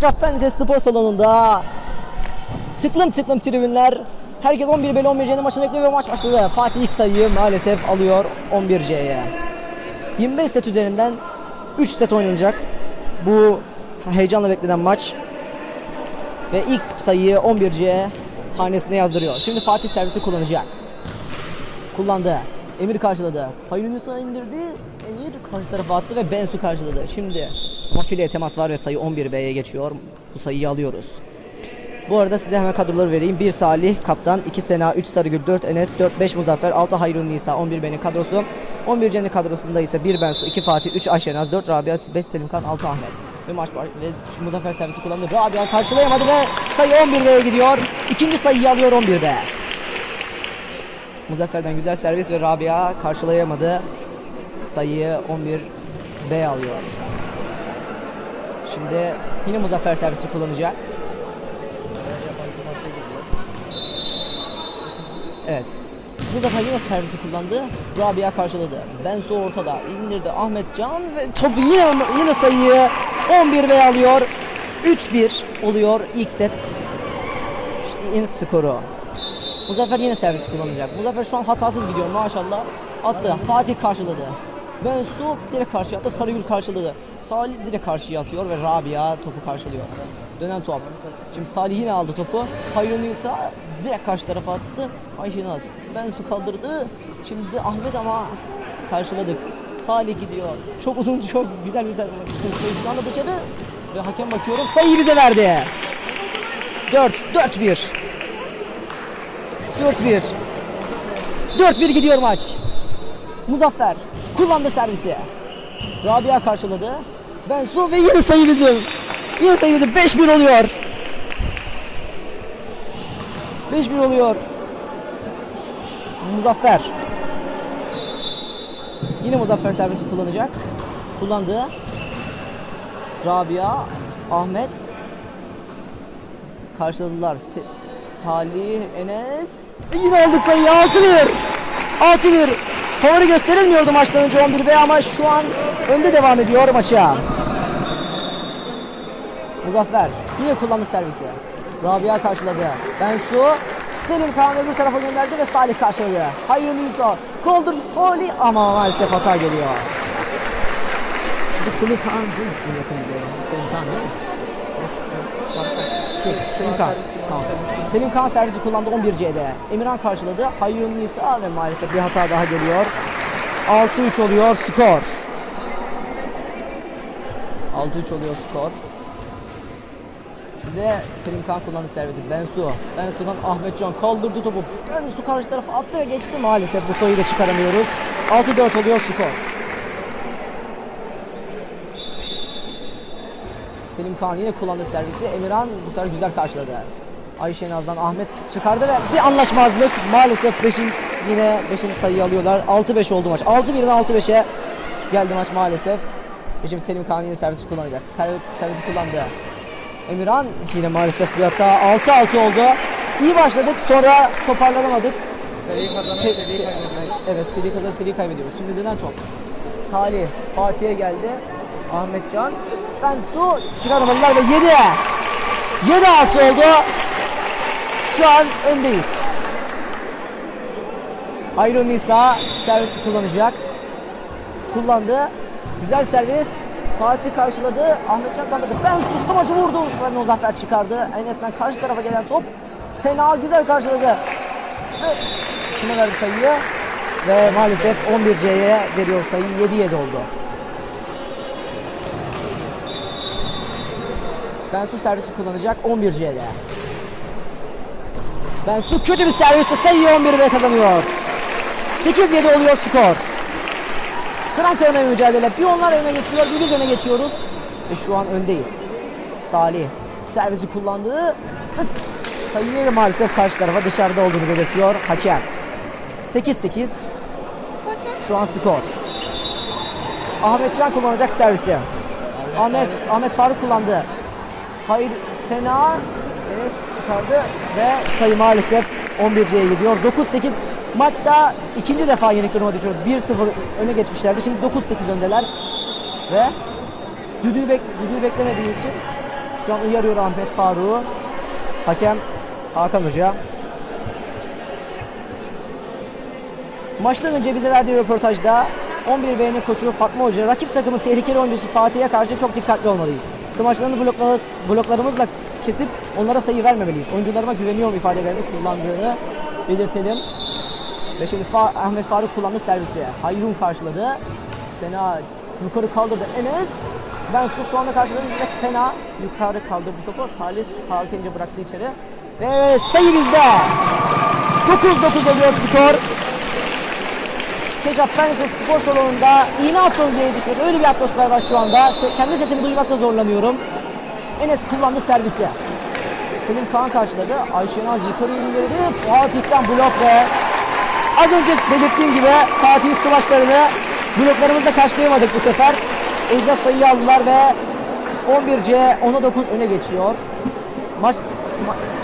Etraf Lisesi Spor Salonu'nda tıklım tıklım tribünler. Herkes 11 beli 11 C'nin maçını bekliyor ve maç başladı. Fatih ilk sayıyı maalesef alıyor 11 C'ye. 25 set üzerinden 3 set oynanacak. Bu heyecanla beklenen maç. Ve ilk sayıyı 11 C hanesine yazdırıyor. Şimdi Fatih servisi kullanacak. Kullandı. Emir karşıladı. Hayır Yunus'a indirdi. Emir karşı tarafa attı ve Bensu karşıladı. Şimdi ama temas var ve sayı 11B'ye geçiyor. Bu sayıyı alıyoruz. Bu arada size hemen kadroları vereyim. 1 Salih, Kaptan, 2 Sena, 3 Sarıgül, 4 Enes, 4 5 Muzaffer, 6 Hayrun Nisa, 11 B'nin kadrosu. 11 C'nin kadrosunda ise 1 Bensu, 2 Fatih, 3 Ayşenaz, 4 Rabia, 5 Selimkan, 6 Ahmet. Ve maç var ve şu Muzaffer servisi kullandı. Rabia karşılayamadı ve sayı 11B'ye gidiyor. İkinci sayıyı alıyor 11B. Muzaffer'den güzel servis ve Rabia karşılayamadı. Sayıyı 11B alıyor. Şimdi yine Muzaffer servisi kullanacak. Evet. Muzaffer yine servisi kullandı. Rabia karşıladı. Bensu ortada. indirdi Ahmet Can ve topu yine yine sayıyı 11B alıyor. 3-1 oluyor ilk set. In skoru. Muzaffer yine servis kullanacak. Muzaffer şu an hatasız gidiyor maşallah. Attı. Fatih karşıladı. Bensu direkt karşıya attı. Sarıgül karşıladı. Salih direkt karşıya atıyor ve Rabia topu karşılıyor. Dönen top. Şimdi Salih yine aldı topu. Hayrun İsa direkt karşı tarafa attı. Ayşe Naz. Bensu kaldırdı. Şimdi Ahmet ama karşıladık. Salih gidiyor. Çok uzun, çok güzel bir servis. Şu anda dışarı ve hakem bakıyorum. Sayıyı bize verdi. 4, 4-1. 4-1. 4-1 gidiyor maç. Muzaffer kullandı servisi. Rabia karşıladı. Bensu ve yine sayı bizim. Yine sayı bizim. 5-1 oluyor. 5-1 oluyor. Muzaffer. Yine Muzaffer servisi kullanacak. Kullandı. Rabia, Ahmet karşıladılar. Salih, Enes. Yine aldık sayıyı 6-1. 6-1. Favori gösterilmiyordu maçtan önce 11 ama şu an önde devam ediyor maça. Muzaffer yine kullandı servisi. Rabia karşıladı. Bensu Selim Kaan öbür tarafa gönderdi ve Salih karşıladı. Hayır Nisa kaldırdı Salih ama maalesef hata geliyor. Çocuk Selim Kaan değil mi? Selim Kaan değil mi? Şu, Selim Kaan. Tamam. Selim Kaan servisi kullandı 11 C'de. Emirhan karşıladı. Hayyun Nisa ve maalesef bir hata daha geliyor. 6-3 oluyor skor. 6-3 oluyor skor. Ve Selim Kaan kullandı servisi. Bensu. Bensu'dan Ahmetcan kaldırdı topu. Bensu karşı tarafa attı ve geçti. Maalesef bu sayıyı da çıkaramıyoruz. 6-4 oluyor skor. Selim Kaan yine kullandı servisi. Emirhan bu sefer güzel karşıladı. Ayşe Naz'dan Ahmet çıkardı ve bir anlaşmazlık. Maalesef 5'in yine 5. sayıyı alıyorlar. 6-5 oldu maç. 6-1'den 6-5'e geldi maç maalesef. Ve şimdi Selim Kaan yine servisi kullanacak. Servis, servisi kullandı. Emirhan yine maalesef bir hata. 6-6 oldu. İyi başladık sonra toparlanamadık. Seriyi kazanıp Se- seriyi se- kaybediyoruz. evet seri kazanıp seri kaybediyoruz. Şimdi dönen top. Salih Fatih'e geldi. Ahmetcan. Bensu çıkaramadılar ve 7. 7-6 oldu. Şu an öndeyiz. Hayrun Nisa servisi kullanacak. Kullandı. Güzel servis. Fatih karşıladı. Ahmetcan kaldırdı. Bensu smacı vurdu. Sonra Muzaffer çıkardı. Enes'ten karşı tarafa gelen top. Sena güzel karşıladı. Ve kime verdi sayıyı? Ve maalesef 11C'ye veriyor sayı 7-7 oldu. Bensu servisi kullanacak 11C'de. Bensu kötü bir servisle sayıyı 11'e kazanıyor. 8-7 oluyor skor. Kıran kırana mücadele. Bir onlar öne geçiyor, bir biz öne geçiyoruz. Ve şu an öndeyiz. Salih servisi kullandı. Ve sayıyı maalesef karşı tarafa dışarıda olduğunu belirtiyor hakem. 8-8. Şu an skor. Ahmet Can kullanacak servisi. Ahmet Ahmet Faruk kullandı. Hayır Sena Enes çıkardı ve sayı maalesef 11C'ye gidiyor. 9-8 maçta ikinci defa yenik duruma düşüyoruz. 1-0 öne geçmişlerdi. Şimdi 9-8 öndeler ve düdüğü, bek düdüğü beklemediği için Şu an uyarıyor Ahmet Faruk'u. Hakem Hakan Hoca. Maçtan önce bize verdiği röportajda 11 B'nin koçu Fatma Hoca rakip takımın tehlikeli oyuncusu Fatih'e karşı çok dikkatli olmalıyız. Smaçlarını bloklar, bloklarımızla kesip onlara sayı vermemeliyiz. Oyuncularıma güveniyorum ifadelerini kullandığını belirtelim. Ve şimdi Fa- Ahmet Faruk kullandı servisi. Hayrun karşıladı. Sena yukarı kaldırdı Enes. Ben Suk sonra karşıladı ve Sena yukarı kaldırdı topu. Salih Halkence bıraktı içeri. Ve sayı bizde. 9-9 oluyor skor. Keşap Fen Lisesi Spor Salonu'nda iğne atsanız yere düşmedi. Öyle bir atmosfer var şu anda. Kendi sesimi duymakta zorlanıyorum. Enes kullandı servisi. Selim Kaan karşıladı. Ayşe Naz yukarı indirdi. Fatih'ten blok ve az önce belirttiğim gibi Fatih smaçlarını bloklarımızla karşılayamadık bu sefer. Yüzden sayıyı aldılar ve 11C 10'a 9 öne geçiyor. Maç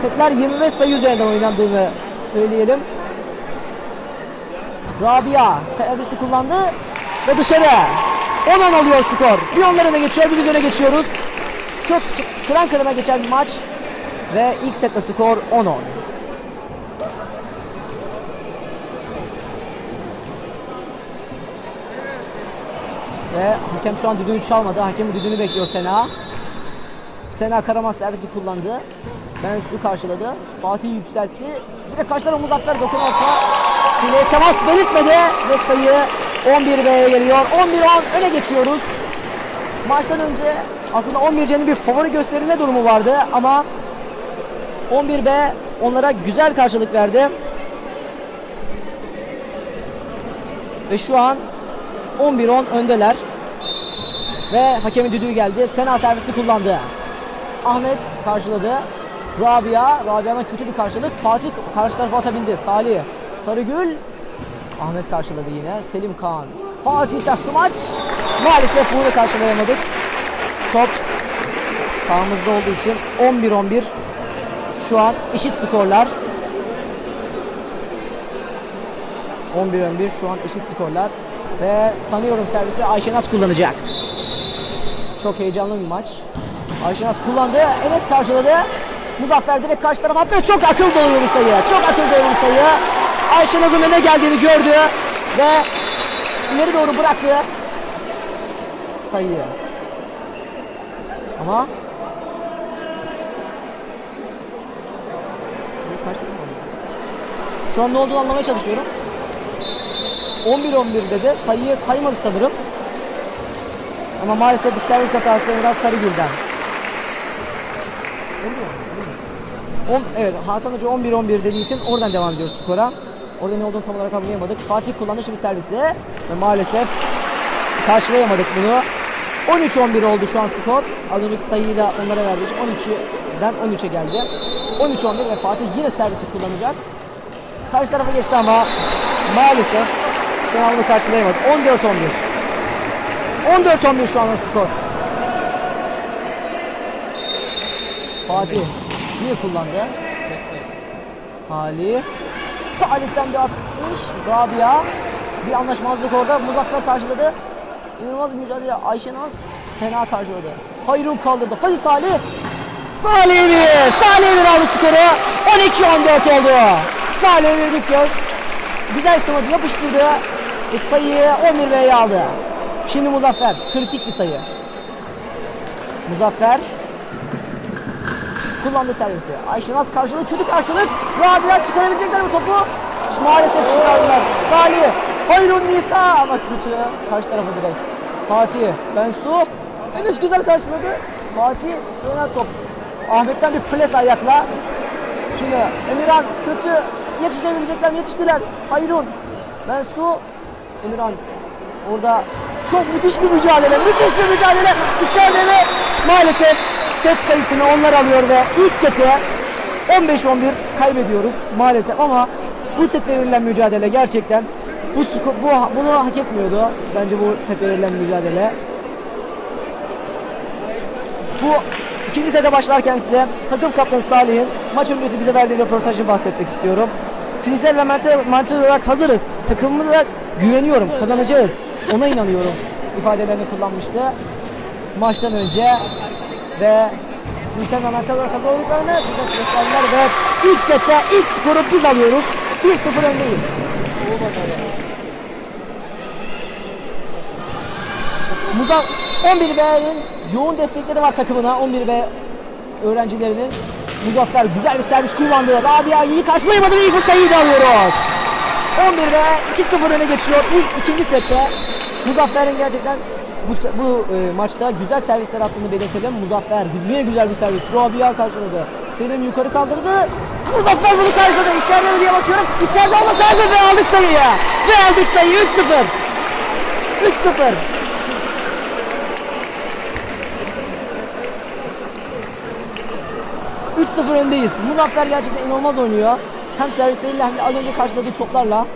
setler 25 sayı üzerinden oynandığını söyleyelim. Rabia servisi kullandı ve dışarı. 10-10 alıyor skor. Bir onlar öne geçiyor, bir biz öne geçiyoruz. Çok kıran kırana geçen bir maç. Ve ilk sette skor 10-10. Ve hakem şu an düdüğünü çalmadı. Hakemin düdüğünü bekliyor Sena. Sena Karaman servisi kullandı. Ben su karşıladı. Fatih yükseltti. Direkt karşılara Muzaffer dokun orta. File temas belirtmedi ve sayı 11B'ye geliyor. 11-10 öne geçiyoruz. Maçtan önce aslında 11C'nin bir favori gösterilme durumu vardı ama 11B onlara güzel karşılık verdi. Ve şu an 11-10 öndeler. Ve hakemin düdüğü geldi. Sena servisi kullandı. Ahmet karşıladı. Rabia, Rabia'dan kötü bir karşılık. Fatih karşı tarafa atabildi. Salih, Sarıgül. Ahmet karşıladı yine. Selim Kaan. Fatih'ten smaç. Maalesef bunu karşılayamadık. Top sağımızda olduğu için 11-11 şu an eşit skorlar. 11-11 şu an eşit skorlar. Ve sanıyorum servisi Ayşenaz kullanacak. Çok heyecanlı bir maç. Ayşenaz kullandı. Enes karşıladı. Muzaffer direkt karşı tarafa attı. Çok akıl dolu bir sayı. Çok akıl dolu bir sayı. Ayşenaz'ın öne geldiğini gördü. Ve ileri doğru bıraktı. Sayı. Ama? Şu an ne olduğunu anlamaya çalışıyorum. 11-11 dedi. Sayıyı saymadı sanırım. Ama maalesef bir servis hatası biraz Sarıgül'den. Evet Hakan Hoca 11-11 dediği için oradan devam ediyoruz skora. Orada ne olduğunu tam olarak anlayamadık. Fatih kullandı şimdi servisi ve maalesef karşılayamadık bunu. 13-11 oldu şu an skor. Az önceki sayıyı da onlara için 12'den 13'e geldi. 13-11 ve Fatih yine servisi kullanacak. Karşı tarafa geçti ama maalesef Senal'ını karşılayamadı. 14-11. 14-11 şu anda skor. Fatih yine kullandı. Salih. Salih'ten bir atış. Rabia. Bir anlaşmazlık orada. Muzaffer karşıladı. İnanılmaz bir mücadele. Ayşenaz Sena karşıladı. Hayrun kaldırdı. Hadi Salih. Salih Emir. Salih Emir aldı skoru. 12-14 oldu. Salih Emir Dikgöz. Güzel smacı yapıştırdı. Ve sayıyı 11 B'ye aldı. Şimdi Muzaffer. Kritik bir sayı. Muzaffer kullandı servisi. Ayşenaz karşılık, kötü karşılık. Rabia çıkarabilecekler mi topu? Maalesef çıkardılar. Salih, Hayrun Nisa ama kötü. Karşı tarafa direkt. Fatih, Bensu. Enes güzel karşıladı. Fatih, dönen top. Ahmet'ten bir pres ayakla. Şimdi Emirhan kötü. Yetişebilecekler mi? Yetiştiler. Hayrun, Bensu, Emirhan. Orada çok müthiş bir mücadele. Müthiş bir mücadele. İçeride ve maalesef set sayısını onlar alıyor ve ilk seti 15-11 kaybediyoruz maalesef ama bu sette verilen mücadele gerçekten bu, bu bunu hak etmiyordu bence bu sette verilen mücadele. Bu ikinci sete başlarken size takım kaptanı Salih'in maç öncesi bize verdiği röportajı bahsetmek istiyorum. Fiziksel ve mental, mental olarak hazırız. Takımımıza güveniyorum, kazanacağız. Ona inanıyorum ifadelerini kullanmıştı maçtan önce ve ve maçlar olarak kazandıklarını bize gösterdiler ve ilk sette ilk skoru biz alıyoruz. 1-0 öndeyiz. Muzaf 11B'nin yoğun destekleri var takımına. 11B öğrencilerinin. Muzaffer güzel bir servis kullandı. Rabia iyi karşılayamadı ve ilk sayıyı da alıyoruz. 11B 2-0 öne geçiyor ilk ikinci sette. Muzaffer'in gerçekten bu, bu e, maçta güzel servisler attığını belirtelim. Muzaffer yine güzel bir servis. Rabia karşıladı. Selim yukarı kaldırdı. Muzaffer bunu karşıladı. İçeride mi diye bakıyorum. İçeride olmasa ve aldık sayıyı. Ve aldık sayıyı 3-0. 3-0. Üç 0 öndeyiz. Muzaffer gerçekten inanılmaz oynuyor. Hem servisleriyle hem de az önce karşıladığı toplarla.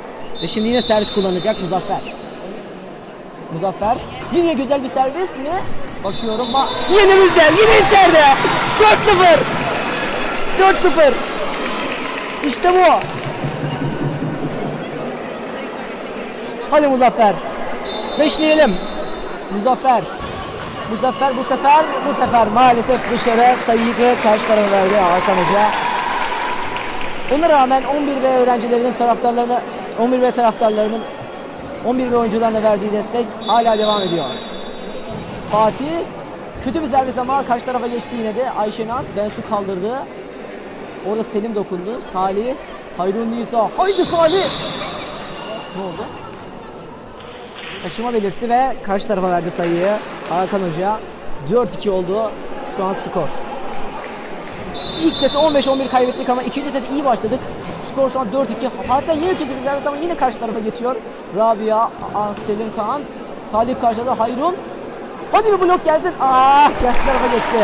Ve şimdi yine servis kullanacak Muzaffer. Muzaffer. Yine güzel bir servis mi? Bakıyorum. Ba yine bizde. Yine içeride. 4-0. 4-0. İşte bu. Hadi Muzaffer. Beşleyelim. Muzaffer. Muzaffer bu sefer bu sefer maalesef dışarı sayıyı karşı tarafa verdi Hakan Hoca. Ona rağmen 11B öğrencilerinin taraftarlarına 11B taraftarlarının 11B oyuncularına verdiği destek hala devam ediyor. Fatih kötü bir servis ama karşı tarafa geçti yine de Ayşe Naz Bensu kaldırdı. Orada Selim dokundu. Salih Hayrun Nisa. Haydi Salih. Ne oldu? Taşıma belirtti ve karşı tarafa verdi sayıyı. Hakan Hoca 4-2 oldu şu an skor. İlk seti 15-11 kaybettik ama ikinci seti iyi başladık. Skor şu an 4-2. Hakan yine kötü bir servis ama yine karşı tarafa geçiyor. Rabia, Selim Kaan, Salih karşıladı Hayrun. Hadi bir blok gelsin. Ah karşı tarafa geçti.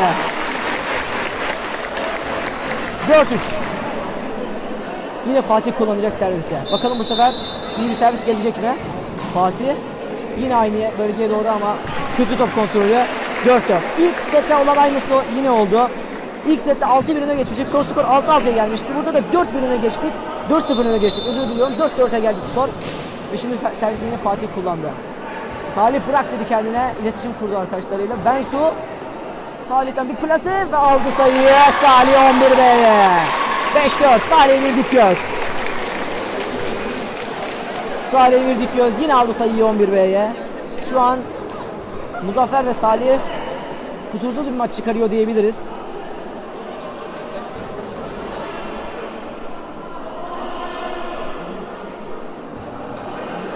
4-3. Yine Fatih kullanacak servisi. Bakalım bu sefer iyi bir servis gelecek mi? Fatih yine aynı bölgeye doğru ama kötü top kontrolü 4-4. İlk sette olan aynısı yine oldu. İlk sette 6-1 öne geçmiştik. Son skor 6-6'ya gelmişti. Burada da 4-1 öne geçtik. 4-0 öne geçtik. Özür diliyorum. 4-4'e geldi skor. Ve şimdi servisi yine Fatih kullandı. Salih bırak dedi kendine. iletişim kurdu arkadaşlarıyla. Bensu Salih'ten bir plase ve aldı sayıyı. Salih 11B'ye. 5-4. Salih bir göz. Salih bir göz yine aldı sayıyı 11B'ye. Şu an Muzaffer ve Salih kusursuz bir maç çıkarıyor diyebiliriz.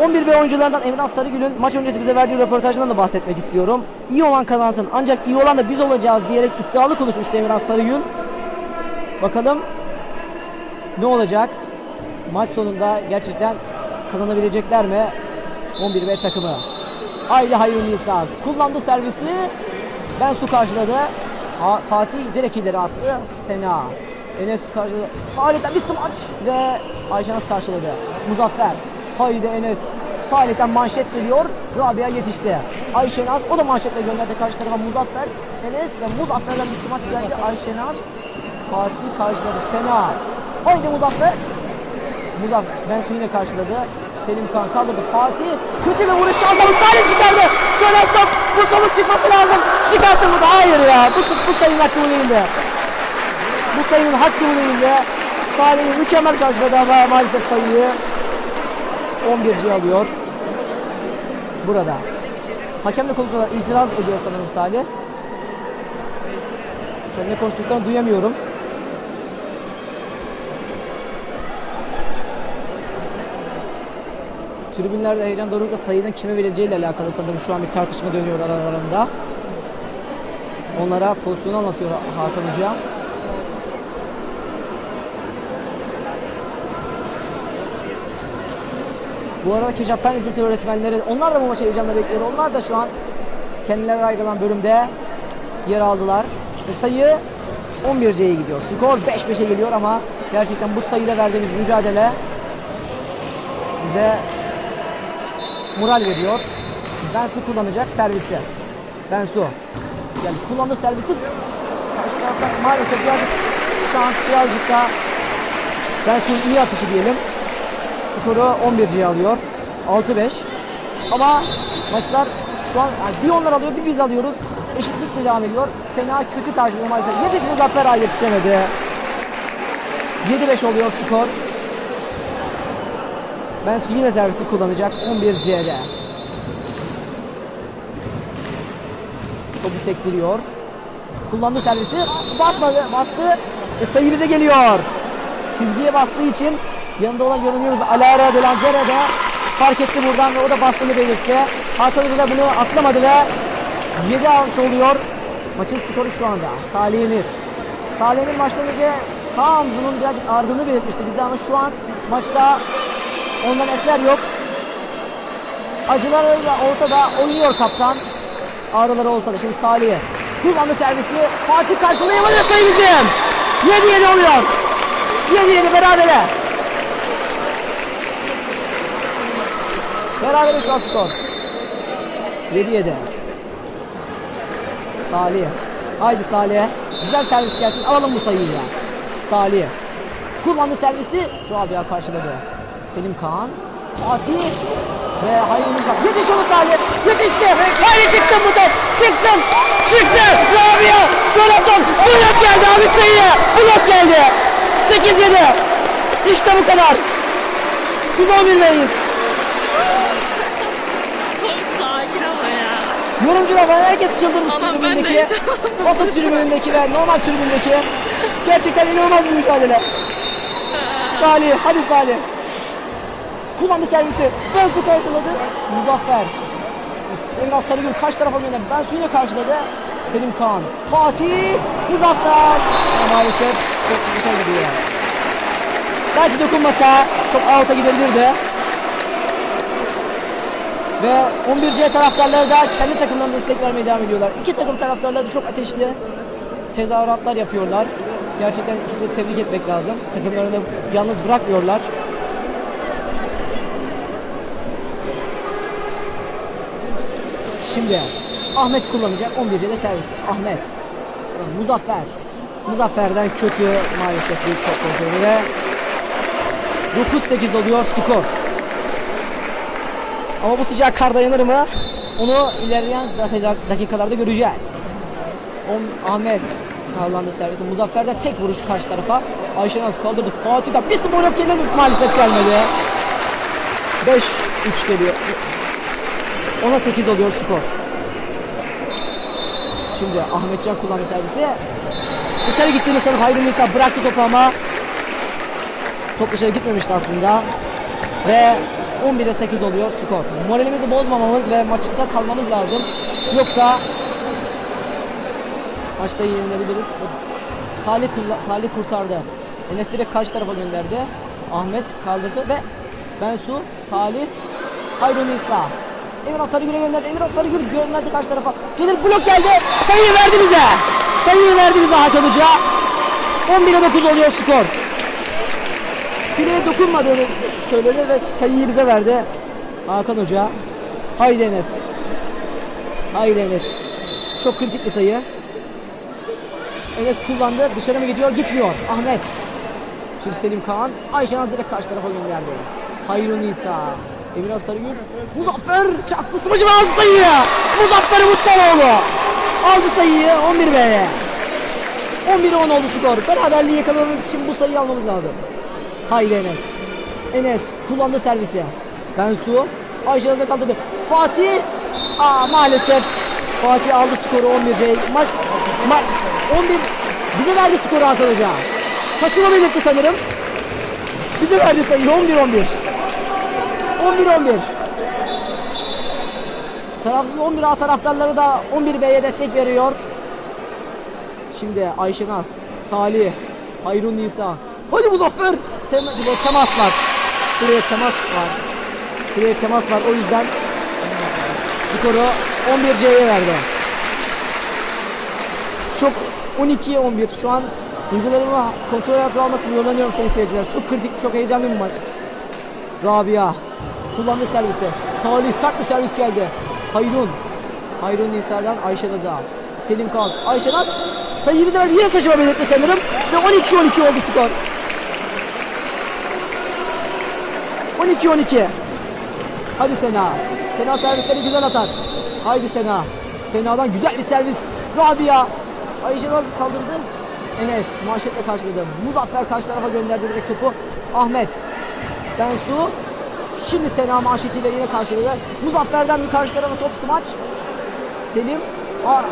...11B oyuncularından Emrah Sarıgül'ün maç öncesi bize verdiği röportajından da bahsetmek istiyorum. İyi olan kazansın ancak iyi olan da biz olacağız diyerek iddialı konuşmuştu Emrah Sarıgül. Bakalım ne olacak? Maç sonunda gerçekten kazanabilecekler mi? 11B takımı. Haydi Hayrun Nisa kullandı servisi. Ben su karşıladı. Ha, Fatih direkt ileri attı. Sena. Enes karşıladı. Salih'ten bir smaç ve Ayşenaz karşıladı. Muzaffer. Haydi Enes. Salih'ten manşet geliyor. Rabia yetişti. Ayşenaz o da manşetle gönderdi karşı tarafa Muzaffer. Enes ve Muzaffer'den bir smaç geldi. Ayşenaz. Fatih karşıladı. Sena. Haydi Muzaffer. Muzaffer Bensu yine karşıladı. Selim Kan kaldırdı. Fatih kötü bir vuruş şansı Salih çıkardı. Dönen top. Bu topun çıkması lazım. Çıkarttı mı? Hayır ya. Bu, bu sayının hakkı bu değildi. Bu sayının hakkı bu değildi. Salih mükemmel karşıladı ama maalesef sayıyı 11'ci alıyor. Burada. Hakemle konuşuyorlar. İtiraz ediyor sanırım Salih. Şu an ne konuştuklarını duyamıyorum. Tribünlerde heyecan dorukla sayının kime verileceğiyle alakalı sanırım şu an bir tartışma dönüyor aralarında. Onlara pozisyonu anlatıyor Hakan Hoca. Bu arada Keşaf Fen Lisesi öğretmenleri onlar da bu maçı heyecanla bekliyor. Onlar da şu an kendilerine ayrılan bölümde yer aldılar. Ve sayı 11C'ye gidiyor. Skor 5-5'e geliyor ama gerçekten bu sayıda verdiğimiz mücadele bize moral veriyor. Bensu kullanacak servisi. Bensu. Yani kullandığı servisi karşı taraftan maalesef birazcık şans birazcık daha Bensu'nun iyi atışı diyelim. Skoru 11'ciye alıyor. 6-5. Ama maçlar şu an yani bir onlar alıyor bir biz alıyoruz. eşitlikle devam ediyor. Sena kötü karşılıyor maalesef. Yetiş Muzaffer Ay yetişemedi. 7-5 oluyor skor. Ben yine servisi kullanacak 11 C'de. Topu sektiriyor. Kullandı servisi. Basmadı. Bastı. Ve sayı bize geliyor. Çizgiye bastığı için yanında olan yorumluyoruz. Alara de Lanzere de fark etti buradan ve o da bastığını belirtti. Hakan da bunu atlamadı ve 7 almış oluyor. Maçın skoru şu anda. Salih Emir. Salih Emir maçtan önce sağ omzunun birazcık ardını belirtmişti bizde ama şu an maçta ondan eser yok. Acıları da olsa da oynuyor kaptan. Ağrıları olsa da şimdi Salih'e. Kullandı servisi. Fatih karşılayamadı sayı bizim. 7-7 oluyor. 7-7 berabere. Berabere şu an skor. 7-7. Salih. Haydi Salih. Güzel servis gelsin. Alalım bu sayıyı ya. Salih. Kullandı servisi. Rabia karşıladı. Selim Kaan. Fatih. Ve hayırlı uzak. Yetiş onu Salih. Yetişti. Haydi çıksın bu top. Çıksın. Çıktı. Rabia. Donatton. Blok geldi abi sayı. Blok geldi. 8-7. İşte bu kadar. Biz 11'deyiz. Sakin ama ya. Yorumcular var herkes çıldırdı Tamam, ben tribündeki, de. basın tribünündeki ve normal tribündeki. Gerçekten inanılmaz bir mücadele. Salih, hadi Salih. Kullandı servisi. Bensu karşıladı. Muzaffer. Emrah Sarıgül kaç tarafa gönderdi? Bensu yine karşıladı. Selim Kaan. Fatih. Muzaffer. Ama maalesef çok dışarı gidiyor. Belki dokunmasa çok out'a gidebilirdi. Ve 11C taraftarları da kendi takımlarına destek vermeye devam ediyorlar. İki takım taraftarları da çok ateşli tezahüratlar yapıyorlar. Gerçekten ikisini de tebrik etmek lazım. Takımlarını yalnız bırakmıyorlar. Şimdi Ahmet kullanacak 11'de servis. Ahmet. Muzaffer. Muzaffer'den kötü maalesef bir top kontrolü ve 9-8 oluyor skor. Ama bu sıcak kar dayanır mı? Onu ilerleyen dak- dakikalarda göreceğiz. On, Ahmet kullandı servisi. Muzaffer'den tek vuruş karşı tarafa. Ayşe Naz kaldırdı. Fatih'den bir spor yok gelir maalesef gelmedi. 5-3 geliyor. 10'a 8 oluyor skor. Şimdi Ahmetcan kullandı servisi. Dışarı gittiğini sanıp Hayrun Nisa bıraktı topu ama top dışarı gitmemişti aslında. Ve 11'e 8 oluyor skor. Moralimizi bozmamamız ve maçta kalmamız lazım. Yoksa maçta yenilebiliriz. Salih, Salih kurtardı. Enes direkt karşı tarafa gönderdi. Ahmet kaldırdı ve Bensu, Salih, Hayrun İsa. Emir Sarıgül'e gönderdi. Emir Sarıgül gönderdi karşı tarafa. Gelir blok geldi. Sayıyı verdi bize. Sayıyı verdi bize Hakan Hoca. 11'e 9 oluyor skor. Fileye dokunmadığını söyledi ve sayıyı bize verdi Hakan Hoca. Haydi Enes. Haydi Enes. Çok kritik bir sayı. Enes kullandı. Dışarı mı gidiyor? Gitmiyor. Ahmet. Şimdi Selim Kaan. Ayşe Naz direkt karşı tarafa gönderdi. Hayrun İsa. Emir Sarıgül. Muzaffer çaktı smacı ve aldı sayıyı. Muzaffer Mustafa'oğlu. Aldı sayıyı 11 B'ye. 11'e 10 oldu skor. Beraberliği yakalamamız için bu sayıyı almamız lazım. Haydi Enes. Enes kullandı servisi. Bensu. Ayşe kaldırdı. Fatih. Aa maalesef. Fatih aldı skoru 11'ce. Maç ma 11 bize verdi skoru Hakan Hoca. Şaşırma belirtti sanırım. Bize verdi sayıyı 11 11. 11 11. Tarafsız 11 A taraftarları da 11 B'ye destek veriyor. Şimdi Ayşe Naz, Salih, Hayrun Nisa. Hadi Muzaffer. Tem temas var. Buraya temas var. Buraya temas var. O yüzden skoru 11 C'ye verdi. Çok 12'ye 11. Şu an duygularımı kontrol altına almak zorlanıyorum sayın seyirciler. Çok kritik, çok heyecanlı bir maç. Rabia kullandı servisi. Salih sert bir servis geldi. Hayrun. Hayrun Nisa'dan Ayşe Naz'a. Selim Kaan. Ayşe Naz sayıyı bize verdi. Yine taşıma belirtti sanırım. Ve 12-12 oldu skor. 12-12. Hadi Sena. Sena servisleri güzel atar. Haydi Sena. Sena'dan güzel bir servis. Rabia. Ayşe nasıl kaldırdı? Enes manşetle karşıladı. Muzaffer karşı tarafa gönderdi direkt topu. Ahmet. Bensu. Şimdi Sena manşetiyle yine karşıladı. Muzaffer'den bir karşı tarafa top smaç. Selim. Ha,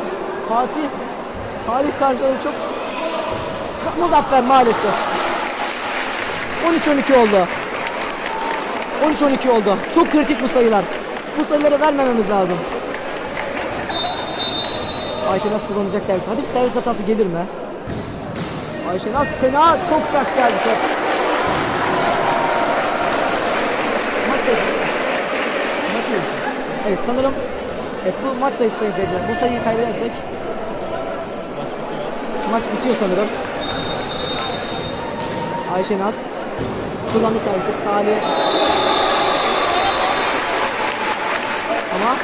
Fatih. Salih karşıladı çok. Muzaffer maalesef. 13-12 oldu. 13-12 oldu. Çok kritik bu sayılar. Bu sayıları vermememiz lazım. Ayşe nasıl kullanacak servis? Hadi bir servis hatası gelir mi? Ayşe nasıl? Sena çok sert geldi top. Evet sanırım Evet bu maç sayısı sayın seyirciler. Bu sayıyı kaybedersek maç bitiyor sanırım. Ayşe Naz kullandı servisi. Salih ama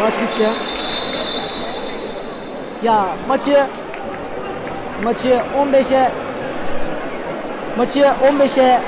maç bitti. Ya maçı maçı 15'e maçı 15'e